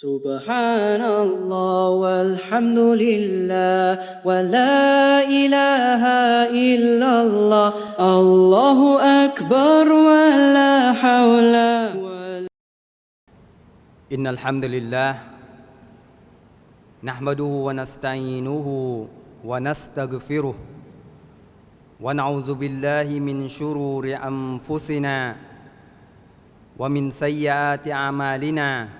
سبحان الله والحمد لله ولا إله إلا الله الله أكبر ولا حول ولا إن الحمد لله نحمده ونستعينه ونستغفره ونعوذ بالله من شرور أنفسنا ومن سيئات أعمالنا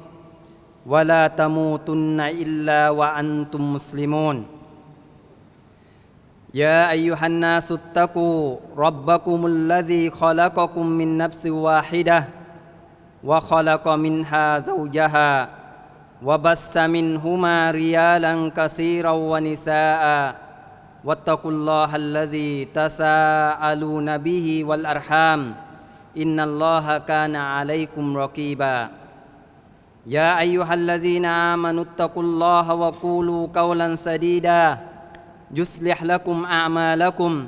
ولا تموتن إلا وأنتم مسلمون. يا أيها الناس اتقوا ربكم الذي خلقكم من نفس واحدة وخلق منها زوجها وبث منهما ريالا كثيرا ونساء واتقوا الله الذي تساءلون به والأرحام إن الله كان عليكم رقيبا. يا أيها الذين آمنوا اتقوا الله وقولوا قولا سديدا. يصلح لكم أعمالكم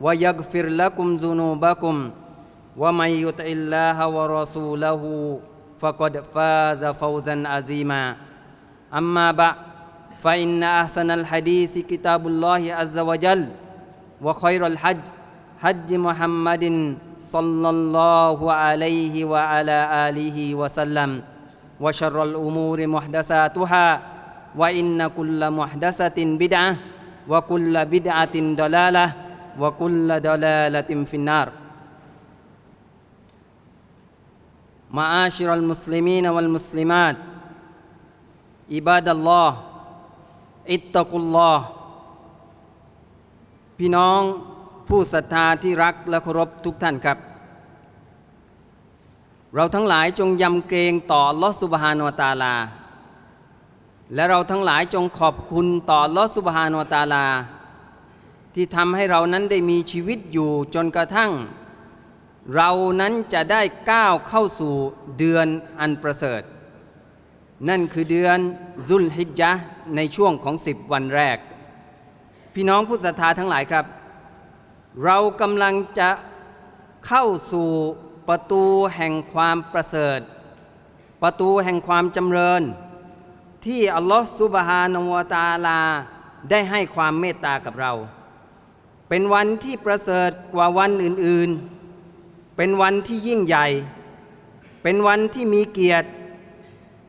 ويغفر لكم ذنوبكم. ومن يطع الله ورسوله فقد فاز فوزا عظيما. أما بعد فإن أحسن الحديث كتاب الله عز وجل وخير الحج حج محمد صلى الله عليه وعلى آله وسلم. وشر الأمور محدثاتها وإن كل محدثة بدعة وكل بدعة ضلالة وكل ضلالة في النار معاشر المسلمين والمسلمات عباد الله اتقوا اللهพี่น้องผู้ศรัทธาที่รักและเคารพทุกท่านครับ เราทั้งหลายจงยำเกรงต่อลอสุบฮานวตาลา และเราทั้งหลายจงขอบคุณต่อลอสุบฮานวตาลา ที่ทำให้เรานั้นได้มีชีวิตอยู่จนกระทั่ง เรานั้นจะได้ก้าวเข้าสู่เดือนอันประเสริฐ นั่นคือเดือนซุลฮิจญะห์ในช่วงของสิบวันแรก พี่น้องผู้ศรัทธาทั้งหลายครับ เรากำลังจะเข้าสู่ ประตูแห่งความประเสริฐ ประตูแห่งความจำเริญ ที่อัลลอฮฺซุบฮานาวะตาลา ได้ให้ความเมตตากับเรา เป็นวันที่ประเสริฐกว่าวันอื่นๆ เป็นวันที่ยิ่งใหญ่ เป็นวันที่มีเกียรติ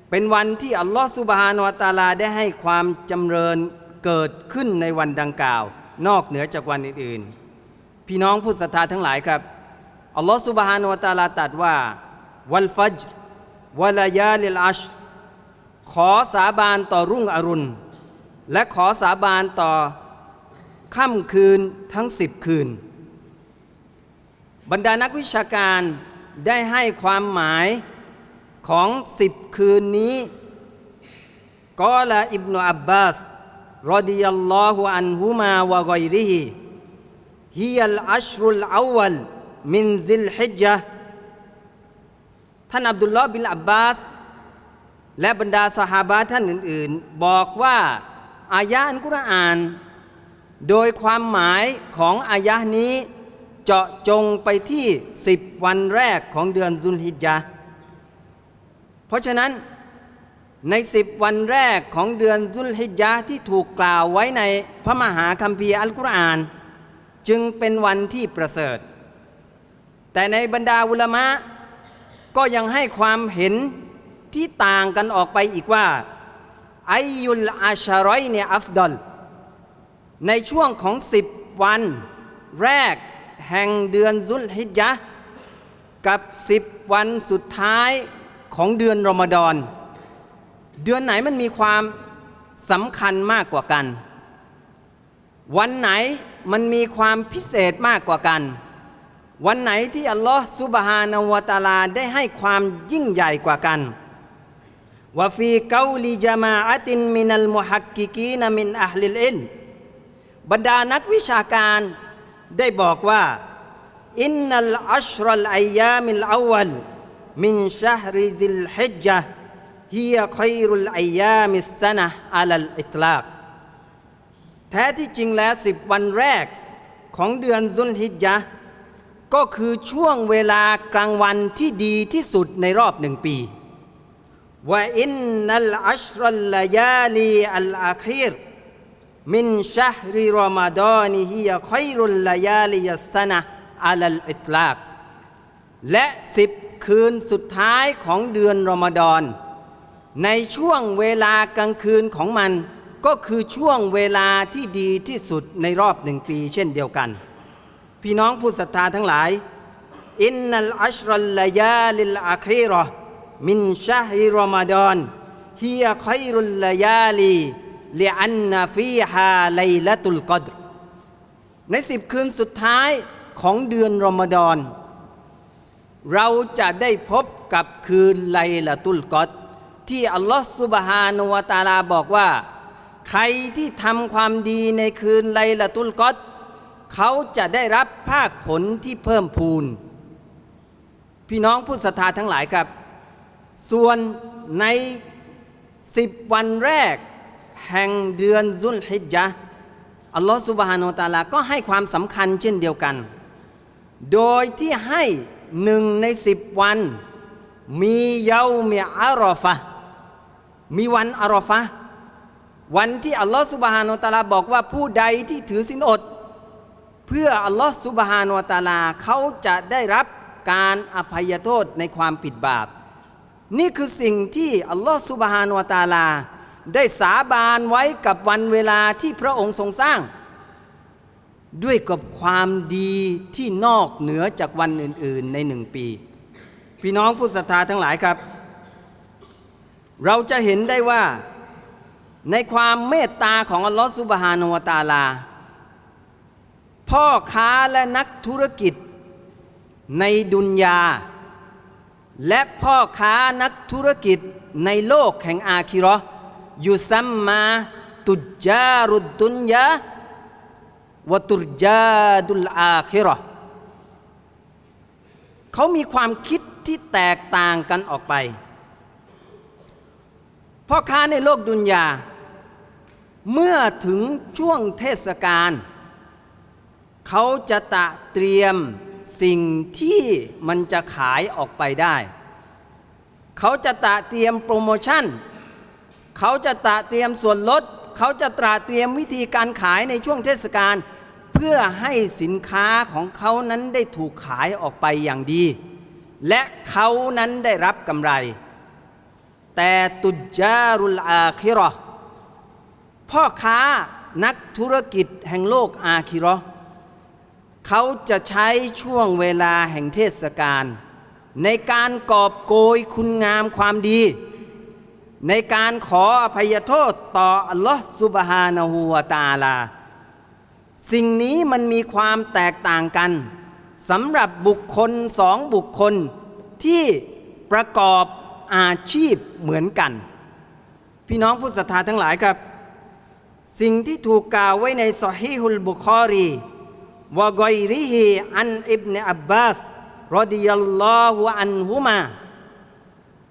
เป็นวันที่อัลลอฮฺสุบฮานวะตาลาได้ให้ความจำเริญเกิดขึ้นในวันดังกล่าว นอกเหนือจากวันอื่นๆ พี่น้องผู้ศรัทธาทั้งหลายครับ อัลลอฮฺสุบฮานวะตะอาลาตรัสว่า วัลฟัจรวะลายาลิลอัชขอสาบานต่อรุ่งอรุณ และขอสาบานต่อค่ำคืนทั้งสิบคืน บรรดานักวิชาการได้ให้ความหมายของสิบคืนนี้กอลาอิบนาอับบาสรดิยัลลอฮุอันฮุมาวะกอยริฮิฮิยัลอัชรุลอาวล มินซิลฮิจญะห์ท่านอับดุลลอฮ์บินอับบาส และบรรดาสหาบาท่านอื่น ๆ บอกว่า อายะอันกุรอาน โดยความหมายของอายะนี้ เจาะจงไปที่สิบวันแรกของเดือนซุลฮิจญะห์เพราะฉะนั้นในสิบวันแรกของเดือนซุลฮิจญะห์ที่ถูกกล่าวไว้ในพระมหาคัมภีร์อัลกุรอาน จึงเป็นวันที่ประเสริฐ แต่ในบรรดาอุลามะ ก็ยังให้ความเห็นที่ต่างกันออกไปอีกว่าอายุลอาชารอยเนี่ยอัฟดอลในช่วงของสิบวันแรกแห่งเดือนซุลฮิจญะกับสิบวันสุดท้ายของเดือนรอมฎอน เดือนไหนมันมีความสำคัญมากกว่ากัน วันไหนมันมีความพิเศษมากกว่ากัน วันไหนที่อัลลอฮ์ซุบฮานาวตาลาได้ให้ความยิ่งใหญ่กว่ากันวฟีเกาลิจามาอตินมินัลมุฮักกิกีนมินอัลลิลอิลมบรรดานักวิชาการได้บอกว่าอินนัลอัชรัลอายามิลอวัลมินชะฮริซิลฮิจญะฮียคอยรุลอายามิสซะนะห์อัลลอิตลากแท้ที่จริงแล้วสิบวันแรกของเดือนซุลฮิจญะห์ ก็คือช่วงเวลากลางวันที่ดีที่สุดในรอบหนึ่งปีว่าอินนัลอัชรัลลยาลีอัลอาคีรมินชะฮริรอมฎานิฮิยคอยรุลลายาลียัสนะอัลลอิตลากและสิบคืนสุดท้ายของเดือนรอมฎอน ในช่วงเวลากลางคืนของมัน ก็คือช่วงเวลาที่ดีที่สุดในรอบหนึ่งปีเช่นเดียวกัน พี่น้องผู้ศรัทธาทั้งหลาย อินนัลอัชรัลลายาลิลอาคีรอมินชะฮิรอมฎอนฮียคอยรุลลายาลีลิอันนาฟีฮาไลละตุลกอดในสิบคืนสุดท้ายของเดือนรอมฎอน เราจะได้พบกับคืนไลละตุลกอดที่อัลลอฮฺสุบฮานุวตาลาบอกว่า ใครที่ทำความดีในคืนไลละตุลกอด เขาจะได้รับภาคผลที่เพิ่มพูน พี่น้องผู้ศรัทธาทั้งหลายครับ ส่วนในสิบวันแรก แห่งเดือนซุลฮิจญะอัลลอฮฺสุบฮานุตาลาก็ให้ความสำคัญเช่นเดียวกัน โดยที่ให้หนึ่งในสิบวัน มีเยาเมียอารอฟะมีวันอารอฟะวันที่อัลลอฮฺสุบฮานุตะอาลาบอกว่าผู้ใดที่ถือสินอด เพื่ออัลลอฮฺสุบฮานวตาลาเขาจะได้รับการอภัยโทษในความผิดบาป นี่คือสิ่งที่อัลลอฮฺสุบฮานวตาลา ได้สาบานไว้กับวันเวลาที่พระองค์ทรงสร้าง ด้วยกับความดีที่นอกเหนือจากวันอื่น ๆในหนึ่งปี พี่น้องผู้ศรัทธาทั้งหลายครับ เราจะเห็นได้ว่าในความเมตตาของอัลลอฮฺสุบฮานวตาลา พ่อค้าและนักธุรกิจ ในดุนยา และพ่อค้านักธุรกิจในโลกแห่งอาคิราะห์ยุซัมมาตุจารุดดุนยาวตุรจาดุลอาคิราะห์เขามีความคิดที่แตกต่างกันออกไป พ่อค้าในโลกดุนยา เมื่อถึงช่วงเทศกาล เขาจะตะเตรียมสิ่งที่มันจะขายออกไปได้ เขาจะตะเตรียมโปรโมชั่น เขาจะตะเตรียมส่วนลด เขาจะตระเตรียมวิธีการขายในช่วงเทศกาลเพื่อให้สินค้าของเขานั้นได้ถูกขายออกไปอย่างดี และเขานั้นได้รับกำไร แต่ตุจารุลอาคิราะห์พ่อค้านักธุรกิจแห่งโลกอาคิราะห์ เขาจะใช้ช่วงเวลาแห่งเทศกาลในการกอบโกยคุณงามความดี ในการขออภัยโทษต่ออัลลอฮฺสุบฮานะฮูวตาลา สิ่งนี้มันมีความแตกต่างกันสำหรับบุคคลสองบุคคลที่ประกอบอาชีพเหมือนกัน พี่น้องผู้ศรัทธาทั้งหลายครับ สิ่งที่ถูกกล่าวไว้ในซอฮีฮุลบุคอรี วะกอยริฮีอันอิบเนอับบาสรดิยัลลอฮุอันฮุมา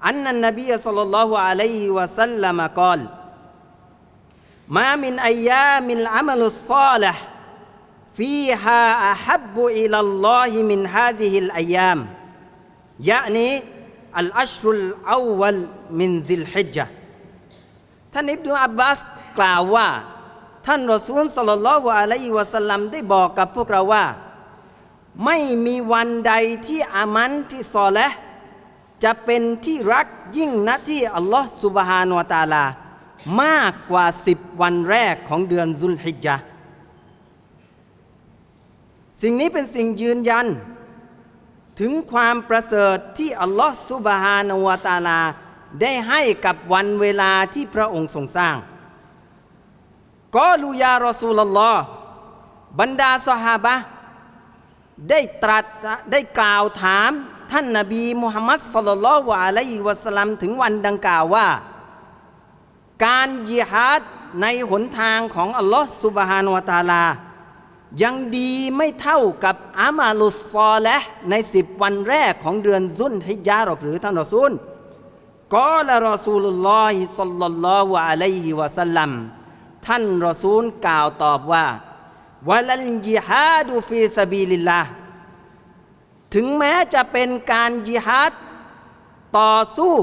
อันนันนบีสัลลัลลอฮุอะลัยฮิวะสัลลัมกล่าวมามินอายามิลอามัลุศอลิห์ فيها أحب إلى الله من هذه الأيام يعني الأشهر الأول من ذي الحجة ท่านอิบนุอับบาสกล่าวว่า ท่านรอซูลสลลัลลอฮุอะลัยฮิวะสัลลัมได้บอกกับพวกเราว่า ไม่มีวันใดที่อามันที่ซอและจะเป็นที่รักยิ่งนะที่อัลลอฮ์สุบฮานวตาลา มากกว่าสิบวันแรกของเดือนซุลฮิจญะห์สิ่งนี้เป็นสิ่งยืนยัน ถึงความประเสริฐที่อัลลอฮฺสุบฮานวตาลา ได้ให้กับวันเวลาที่พระองค์ทรงสร้าง ก็ลูยารอซูลลอฮ์บรรดาสหาบะได้ตรัสได้กล่าวถามท่านนบีมุฮัมมัดสลลัลลอฮุอะลัยฮิวะสลัมถึงวันดังกล่าวว่า การยิฮาดในหนทางของอัลลอฮ์สุบฮานวะตาลา ยังดีไม่เท่ากับอามาลุสซอและในสิบวันแรกของเดือนซุนฮิจญาหรอกหรือท่านรอซูลกอละรอซูลุลลอฮิสัลลัลลอฮุอะลัยฮิวะสัลลัม ท่านรอซูลกล่าวตอบว่าวลันยิฮาดูฟีซาบีลิลลาถึงแม้จะเป็นการยิฮาดต่อสู้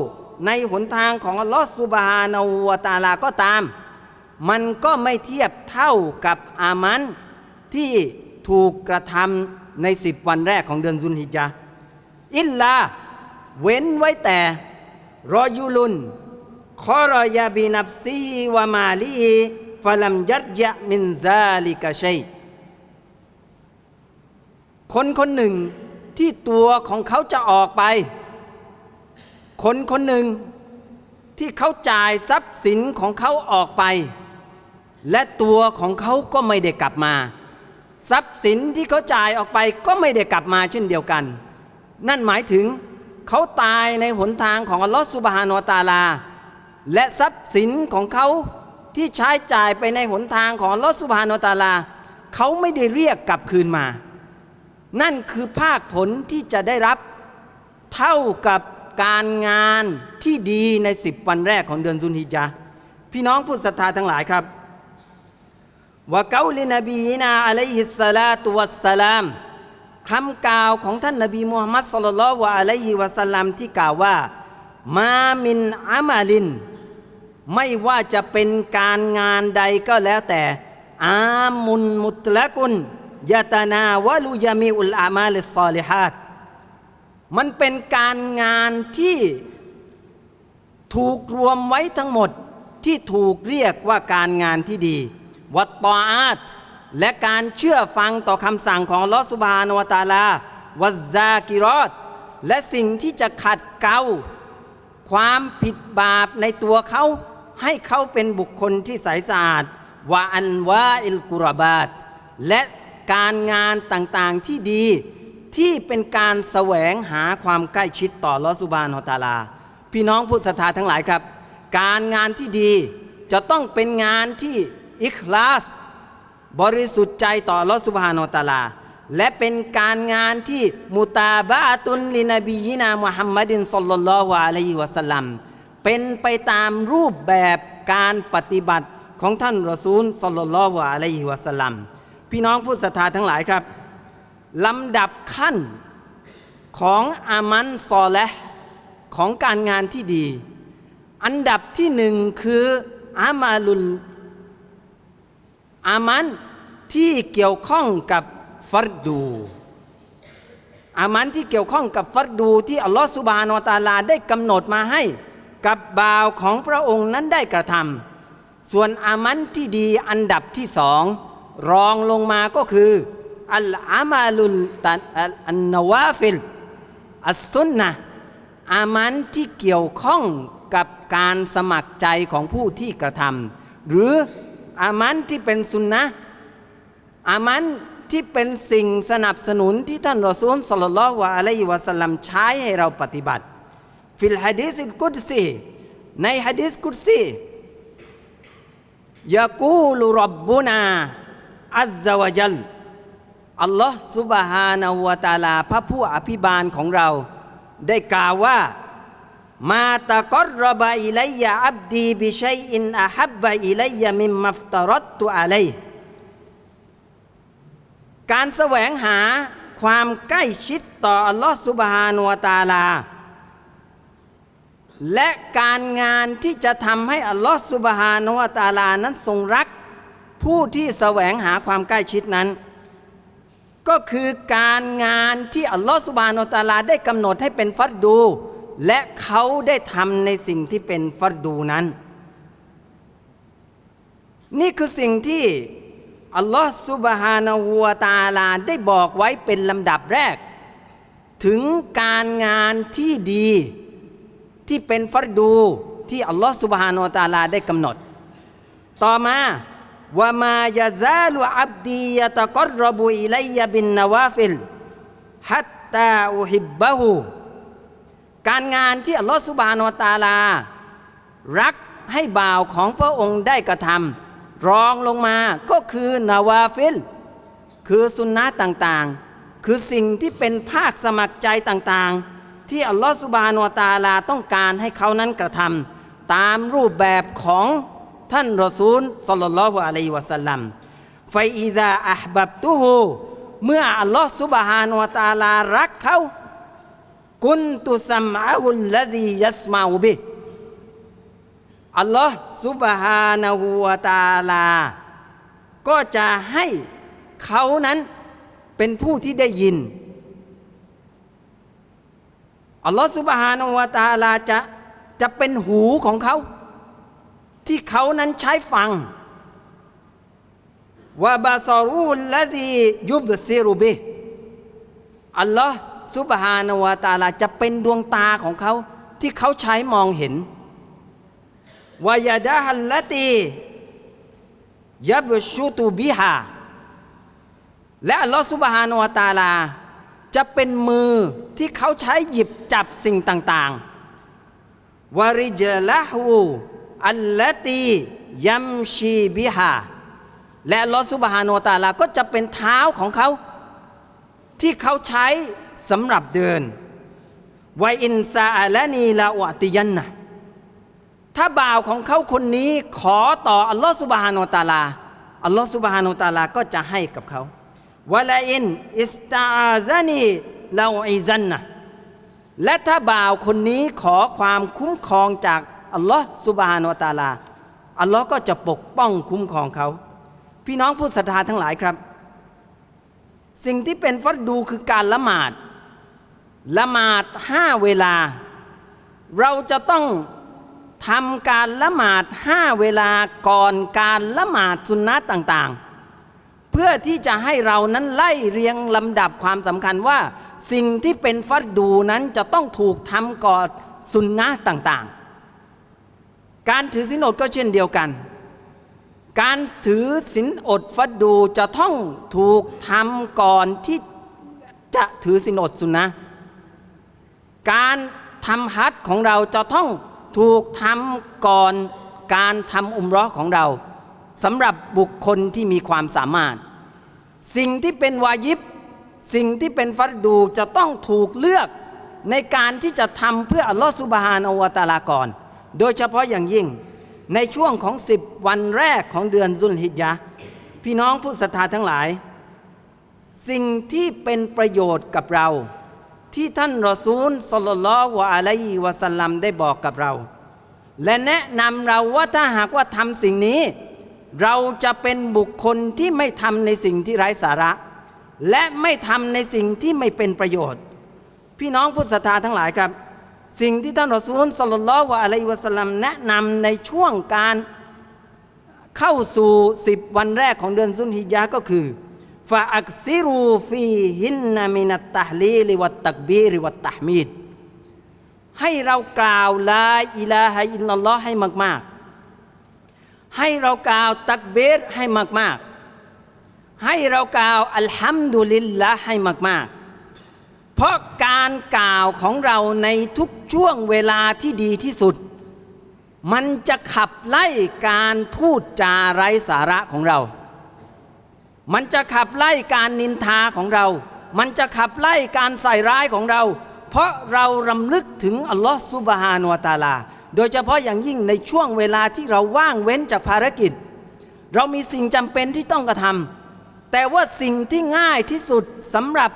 ในหนทางของอัลลอฮ์สุบฮานาวตาลาก็ตาม มันก็ไม่เทียบเท่ากับอามันที่ถูกกระทำในสิบวันแรกของเดือนซุนฮิจาอิลลาเว้นไว้แต่รอยูลุนคอรอยาบีนับซีวามาลีฮิ ฟลัมยัดยะมินซาลิกะชัยคนคนหนึ่งที่ตัวของเขาจะออกไป คนคนหนึ่งที่เขาจ่ายทรัพย์สินของเขาออกไป และตัวของเขาก็ไม่ได้กลับมา ทรัพย์สินที่เขาจ่ายออกไปก็ไม่ได้กลับมาเช่นเดียวกัน นั่นหมายถึงเขาตายในหนทางของอัลลอฮฺสุบฮานวตาลา และทรัพย์สินของเขา ที่ใช้จ่ายไปในหนทางของลอสุบฮานตาลา เขาไม่ได้เรียกกลับคืนมา นั่นคือภาคผลที่จะได้รับเท่ากับการงานที่ดีในสิบวันแรกของเดือนซุนฮิจญาพี่น้องผู้ศรัทธาทั้งหลายครับว่าเกาลินบีนาอะลัยฮิสสลาตุวัสสลามคำกล่าวของท่านนบีมูฮัมมัดสลลัลลอฮุอะลัยฮิวะสัลลัมที่กล่าวว่า มามินอามาลิน ไม่ว่าจะเป็นการงานใดก็แล้วแต่ อามุนมุตละกุนยะตนาวะลุยามีอุลอามาลิสซอลิฮัดมันเป็นการงานที่ถูกรวมไว้ทั้งหมดที่ถูกเรียกว่าการงานที่ดี วัตตออาตและการเชื่อฟังต่อคำสั่งของอัลอสุบานวตาลาวัซซากิรอตและสิ่งที่จะขัดเกลาความผิดบาปในตัวเขา ให้เขาเป็นบุคคลที่ใสสะอาดวาอันวาอิลกุรบาตและการงานต่างๆที่ดีที่เป็นการแสวงหาความใกล้ชิดต่อลอสุบานฮอตาลา พี่น้องผู้ศรัทธาทั้งหลายครับ การงานที่ดีจะต้องเป็นงานที่อิคลาส บริสุทธิ์ใจต่อลอสุบานอตาลา และเป็นการงานที่มุตาบะตุนลินบียินามุฮัมมัดินสลลัลลอฮุอะลัยฮิวะสัลลัม เป็นไปตามรูปแบบการปฏิบัติของท่านรอซูลสลลัลลอฮุอะลัยฮิวะสัลลัมพี่น้องผู้ศรัทธาทั้งหลายครับลำดับขั้นของอามันซอและของการงานที่ดี อันดับที่หนึ่งคืออามาลุลอามันที่เกี่ยวข้องกับฟัรดู อามันที่เกี่ยวข้องกับฟัรดูที่อัลลอฮฺสุบานวะตาลาได้กำหนดมาให้ กับบ่าวของพระองค์นั้นได้กระทำส่วนอามันที่ดีอันดับที่สองรองลงมาก็คืออัลอามาลุลตันอันนวาฟิลอัสซุนนะอามันที่เกี่ยวข้องกับการสมัครใจของผู้ที่กระทำหรืออามันที่เป็นสุนนะอามันที่เป็นสิ่งสนับสนุนที่ท่านรอซูลสลลัลลอฮุอะลัยวะสัลลัมใช้ให้เราปฏิบัติ ฟิลฮะดีษกุดซีในฮะดีษกุดซียากูลรับบุนาอัลซาวะจัลอัลลอฮ์สุบฮานะฮูวะตาลา พระผู้อภิบาลของเรา ได้กล่าวว่า มาตะกรรบะอิลัยยะอับดีบิชัยอินอะฮับบะอิลัยยะมิมมัฟตรัตตุอะลัยการแสวงหาความใกล้ชิดต่ออัลลอฮ์สุบฮานะฮูวะตาลา และการงานที่จะทำให้อัลลอฮ์สุบฮานวะตาลานั้นทรงรัก ผู้ที่แสวงหาความใกล้ชิดนั้น ก็คือการงานที่อัลลอฮฺสุบฮานอตะอาลาได้กำหนดให้เป็นฟัดดู และเขาได้ทำในสิ่งที่เป็นฟัดดูนั้น นี่คือสิ่งที่อัลลอฮฺสุบฮานาวะตาลาได้บอกไว้เป็นลำดับแรก ถึงการงานที่ดี ที่เป็นฟัดดูที่อัลลอฮฺสุบฮานอตาลาได้กำหนด ต่อมาว่ามายาซาลุอับดียะตะกรรบุอิลัยะบินนวาฟิลฮัตตาอุฮิบบะฮูการงานที่อัลลอฮฺสุบฮานวะตาลา รักให้บ่าวของพระองค์ได้กระทำรองลงมาก็คือนาวาฟิล คือสุนนะต่างๆ คือสิ่งที่เป็นภาคสมัครใจต่างๆ ที่อัลลอฮฺสุบานวตาลาต้องการให้เขานั้นกระทำตามรูปแบบของท่านรอซูลสลลัลลอฮุอะลัยฮิวะสัลลัมไฟอีซาอัฮบับตุฮูเมื่ออัลลอฮฺสุบฮานวตาลารักเขากุนตุสัมอาหุลละซียัสมาอุบิอัลลอฮฺสุบฮานะฮูวตาลา ก็จะให้เขานั้นเป็นผู้ที่ได้ยิน อัลลอฮฺสุบฮานาวตาลาจะจะเป็นหูของเขา ที่เขานั้นใช้ฟังวะบาซารูลละซียุบซิรุบิอัลลอฮฺสุบฮานาวตาลาจะเป็นดวงตาของเขา ที่เขาใช้มองเห็นวายาดาฮัลละตียับชุตุบิฮาและอัลลอฮฺสุบฮานวตาลา จะเป็นมือที่เขาใช้หยิบจับสิ่งต่างๆวาริเจละหูอัลลตียัมชีบิฮาและลอสุบฮานตาลาก็จะเป็นเท้าของเขา ที่เขาใช้สำหรับเดินวาอินซาอัลนีลาอวติยันนะถ้าบ่าวของเขาคนนี้ขอต่ออัลลอฮฺสุบฮานตาลาอัลลอฮฺสุบฮานตาลาก็จะให้กับเขา วะลาอินอิสตาซานีลาอิซันนะและถ้าบ่าวคนนี้ขอความคุ้มครองจากอัลลอฮ์สุบฮานวตาลา อัลลอฮ์ก็จะปกป้องคุ้มครองเขา พี่น้องผู้ศรัทธาทั้งหลายครับ สิ่งที่เป็นฟัดดูคือการละหมาด ละหมาดห้าเวลา เราจะต้องทำการละหมาดห้าเวลาก่อนการละหมาดสุนนะต่างๆ เพื่อที่จะให้เรานั้นไล่เรียงลำดับความสำคัญว่า สิ่งที่เป็นฟัดดูนั้นจะต้องถูกทำก่อนสุนนะต่างๆ การถือสินอดก็เช่นเดียวกัน การถือสินอดฟัดดูจะต้องถูกทำก่อนที่จะถือสินอดสุนนะการทำฮัจญ์ของเราจะต้องถูกทำก่อนการทำอุมเรอของเรา สำหรับบุคคลที่มีความสามารถ สิ่งที่เป็นวายิบ สิ่งที่เป็นฟัดดูจะต้องถูกเลือกในการที่จะทำเพื่ออัลลอฮฺสุบฮานอวะตาลาก่อน โดยเฉพาะอย่างยิ่งในช่วงของ 10 วันแรกของเดือนซุลฮิจญะพี่น้องผู้ศรัทธาทั้งหลาย สิ่งที่เป็นประโยชน์กับเรา ที่ท่านรอซูลสลลัลลอฮุอะลัยวะสัลลัมได้บอกกับเรา และแนะนำเราว่าถ้าหากว่าทำสิ่งนี้ เราจะเป็นบุคคลที่ไม่ทำในสิ่งที่ไร้สาระ และไม่ทำในสิ่งที่ไม่เป็นประโยชน์ พี่น้องผู้ศรัทธาทั้งหลายครับ สิ่งที่ท่านรอซูลสลลลลอฮุอะลัยวะสัลลัมแนะนำในช่วงการเข้าสู่สิบวันแรกของเดือนซุนฮิจญะก็คือฟาอักซิรูฟีฮินนามินัตตะฮลีลิวัตตักบีริวัตตะฮมีดให้เรากล่าวลาอิลาฮะอิลลัลลอฮ์ให้มาก ๆ ให้เรากล่าวตักเบรให้มาก ๆ ให้เรากล่าวอัลฮัมดุลิลละให้มาก ๆ เพราะการกล่าวของเราในทุกช่วงเวลาที่ดีที่สุด มันจะขับไล่การพูดจาไร้สาระของเรา มันจะขับไล่การนินทาของเรา มันจะขับไล่การใส่ร้ายของเรา เพราะเรารำลึกถึงอัลลอฮฺซุบฮานุวตาลา โดยเฉพาะอย่างยิ่งในช่วงเวลาที่เราว่างเว้นจากภารกิจ เรามีสิ่งจำเป็นที่ต้องกระทำแต่ว่าสิ่งที่ง่ายที่สุดสำหรับ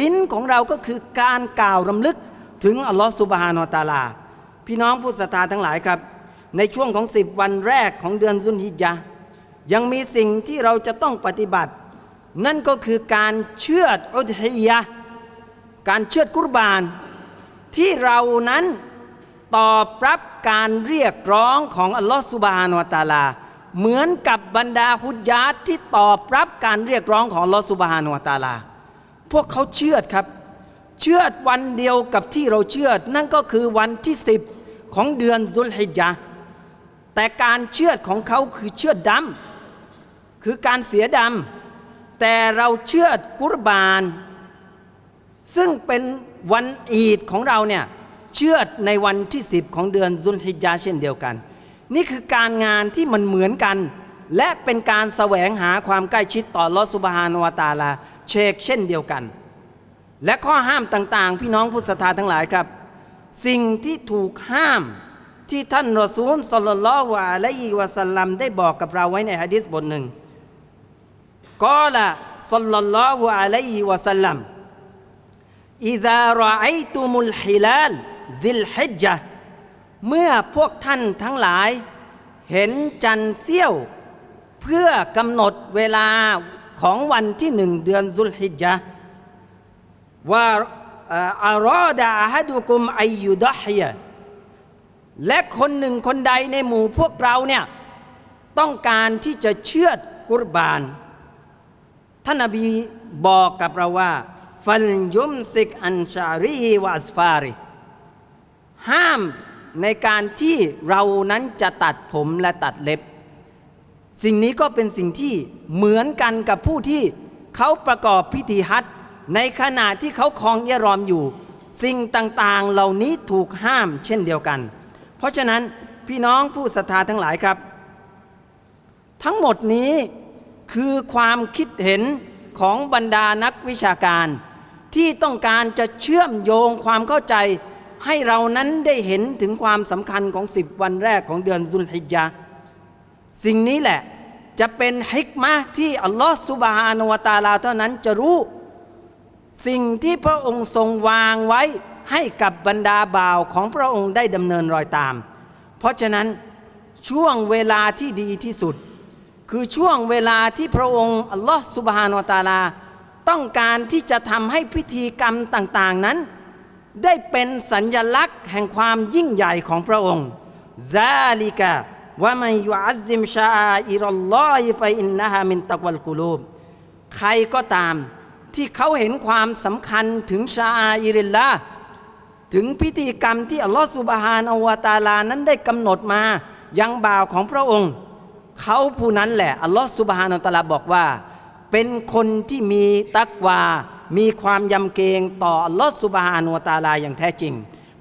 ลิ้นของเราก็คือการกล่าวรำลึกถึงอัลลอฮฺซุบฮานุวะตะอาลา พี่น้องผู้ศรัทธาทั้งหลายครับ ในช่วงของสิบวันแรกของเดือนซุนฮิจญะห์ยังมีสิ่งที่เราจะต้องปฏิบัติ นั่นก็คือการเชือดอุทยะการเชือดกุรบาน ที่เรานั้นตอบรับ การเรียกร้องของอัลลอฮฺสุบฮานวะตาลา เหมือนกับบรรดาฮุดญาตที่ตอบรับการเรียกร้องของอัลลอฮฺสุบฮานวะตาลา พวกเขาเชื่อดครับ เชื่อดวันเดียวกับที่เราเชื่อด นั่นก็คือวันที่สิบของเดือนซุลฮิจญ์แต่การเชื่อดของเขาคือเชื่อดดำคือการเสียดำแต่เราเชื่อดกุรบาน ซึ่งเป็นวันอีดของเราเนี่ย เชื่อในวันที่ 10 ของเดือนซุลฮิญาเช่นเดียวกัน นี่คือการงานที่มันเหมือนกัน และเป็นการแสวงหาความใกล้ชิดต่อลอสุบฮานวตาลาเชกเช่นเดียวกัน และข้อห้ามต่างๆ พี่น้องผู้ศรัทธาทั้งหลายครับ สิ่งที่ถูกห้ามที่ท่านรอซูลสลลัลวะและยีวะสลัมได้บอกกับเราไว้ในฮะดิษบทหนึ่งก็ละสลลัลวะและยีวะสลัมอิซารอไอตุมุลฮิลาล ซิลฮิจญะห์เมื่อพวกท่านทั้งหลาย เห็นจันทร์เสี้ยว เพื่อกำหนดเวลาของวันที่หนึ่งเดือนซุลฮิจญะห์ว่าอารอดะอะฮัดุกุมอายุดะฮิยะและคนหนึ่งคนใดในหมู่พวกเราเนี่ยต้องการที่จะเชือดกุรบาน ท่านนบีบอกกับเราว่า ฟัลยุมซิกอันชารีวะอัสฟาริ ห้ามในการที่เรานั้นจะตัดผมและตัดเล็บ สิ่งนี้ก็เป็นสิ่งที่เหมือนกันกับผู้ที่เขาประกอบพิธีฮัจในขณะที่เขาคลองเยรอมอยู่ สิ่งต่างๆเหล่านี้ถูกห้ามเช่นเดียวกัน เพราะฉะนั้นพี่น้องผู้ศรัทธาทั้งหลายครับ ทั้งหมดนี้คือความคิดเห็นของบรรดานักวิชาการ ที่ต้องการจะเชื่อมโยงความเข้าใจ ให้เรานั้นได้เห็นถึงความสำคัญของสิบวันแรกของเดือนซุลฮิจญะห์สิ่งนี้แหละจะเป็นฮิกมะที่อัลลอฮฺสุบฮานวะตาลาเท่านั้นจะรู้ สิ่งที่พระองค์ทรงวางไว้ให้กับบรรดาบ่าวของพระองค์ได้ดำเนินรอยตาม เพราะฉะนั้นช่วงเวลาที่ดีที่สุด คือช่วงเวลาที่พระองค์อัลลอฮฺสุบฮานวะตาลา ต้องการที่จะทำให้พิธีกรรมต่าง ๆนั้น ได้เป็นสัญญลักษณ์แห่งความยิ่งใหญ่ของพระองค์ซาลิกะวะมันยุอัซิมชาอิรลลอฮิฟอินนะฮามินตักวัลกุลูบใครก็ตามที่เขาเห็นความสำคัญถึงชาอิริลละถึงพิธีกรรมที่อัลลอฮฺสุบฮานอวตาลานั้นได้กำหนดมายังบ่าวของพระองค์ เขาผู้นั้นแหละอัลลอฮฺสุบฮานอัลตะลาบอกว่า เป็นคนที่มีตักวา มีความยำเกรงต่ออัลลอฮฺสุบฮานุวะตะอาลาอย่างแท้จริง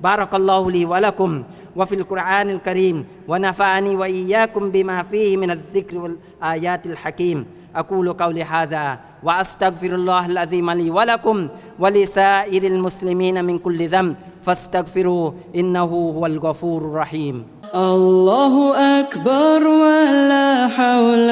บารักัลลอฮุลีวะละกุม وفي القرآن الكريم ونفعني وإياكم بما فيه من الذكر والآيات الحكيم أقول قولي هذا وأستغفر الله العظيم لي ولكم ولسائر المسلمين من كل ذنب فاستغفروه إنه هو الغفور الرحيم الله أكبر ولا حول